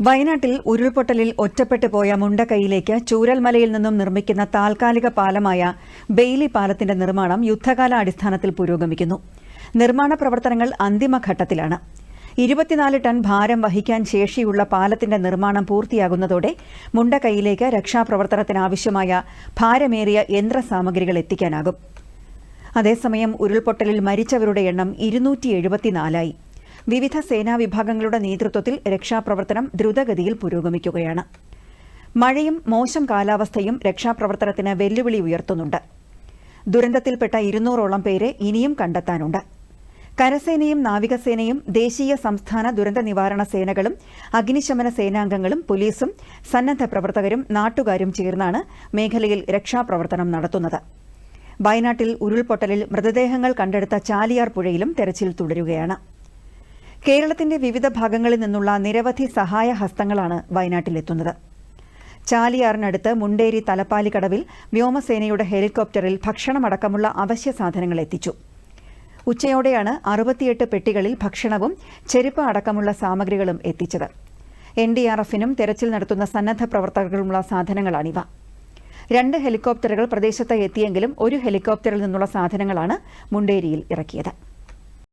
വയനാട്ടിൽ ഉരുൾപൊട്ടലിൽ ഒറ്റപ്പെട്ടു പോയ മുണ്ടക്കൈയിലേക്ക് ചൂരൽമലയിൽ നിന്നും നിർമ്മിക്കുന്ന താൽക്കാലിക പാലമായ ബെയ്ലി പാലത്തിന്റെ നിർമ്മാണം യുദ്ധകാലാടിസ്ഥാനത്തിൽ പുരോഗമിക്കുന്നു. നിർമ്മാണ പ്രവർത്തനങ്ങൾ അന്തിമഘട്ടത്തിലാണ്. ഇരുപത്തിനാല് ടൺ ഭാരം വഹിക്കാൻ ശേഷിയുള്ള പാലത്തിന്റെ നിർമ്മാണം പൂർത്തിയാകുന്നതോടെ മുണ്ടക്കൈയിലേക്ക് രക്ഷാപ്രവർത്തനത്തിനാവശ്യമായ ഭാരമേറിയ യന്ത്രസാമഗ്രികൾ എത്തിക്കാനാകും. അതേസമയം ഉരുൾപൊട്ടലിൽ മരിച്ചവരുടെ എണ്ണം ഇരുന്നൂറ്റി എഴുപത്തിനാലായി. വിവിധ സേനാ വിഭാഗങ്ങളുടെ നേതൃത്വത്തിൽ രക്ഷാപ്രവർത്തനം ദ്രുതഗതിയിൽ പുരോഗമിക്കുകയാണ്. മഴയും മോശം കാലാവസ്ഥയും രക്ഷാപ്രവർത്തനത്തിന് വെല്ലുവിളി ഉയർത്തുന്നുണ്ട്. ദുരന്തത്തിൽപ്പെട്ട ഇരുന്നൂറോളം പേരെ ഇനിയും കണ്ടെത്താനുണ്ട്. കരസേനയും നാവികസേനയും ദേശീയ സംസ്ഥാന ദുരന്ത നിവാരണ സേനകളും അഗ്നിശമന സേനാംഗങ്ങളും പോലീസും സന്നദ്ധ പ്രവർത്തകരും നാട്ടുകാരും ചേർന്നാണ് മേഖലയിൽ രക്ഷാപ്രവർത്തനം നടത്തുന്നത്. വയനാട്ടിൽ ഉരുൾപൊട്ടലിൽ മൃതദേഹങ്ങൾ കണ്ടെടുത്ത ചാലിയാർ പുഴയിലും തെരച്ചിൽ തുടരുകയാണ്. കേരളത്തിന്റെ വിവിധ ഭാഗങ്ങളിൽ നിന്നുള്ള നിരവധി സഹായ ഹസ്തങ്ങളാണ് വയനാട്ടിലെത്തുന്നത്. ചാലിയാറിനടുത്ത് മുണ്ടേരി തലപ്പാലിക്കടവിൽ വ്യോമസേനയുടെ ഹെലികോപ്റ്ററിൽ ഭക്ഷണമടക്കമുള്ള അവശ്യ സാധനങ്ങൾ എത്തിച്ചു. ഉച്ചയോടെയാണ് അറുപത്തിയെട്ട് പെട്ടികളിൽ ഭക്ഷണവും ചെരുപ്പ് അടക്കമുള്ള സാമഗ്രികളും എത്തിച്ചത്. എൻ ഡി ആർ എഫിനും തെരച്ചിൽ നടത്തുന്ന സന്നദ്ധ പ്രവർത്തകർക്കുമുള്ള സാധനങ്ങളാണിവ. രണ്ട് ഹെലികോപ്റ്ററുകൾ പ്രദേശത്ത് എത്തിയെങ്കിലും ഒരു ഹെലികോപ്റ്ററിൽ നിന്നുള്ള സാധനങ്ങളാണ് മുണ്ടേരിയിൽ ഇറക്കിയത്.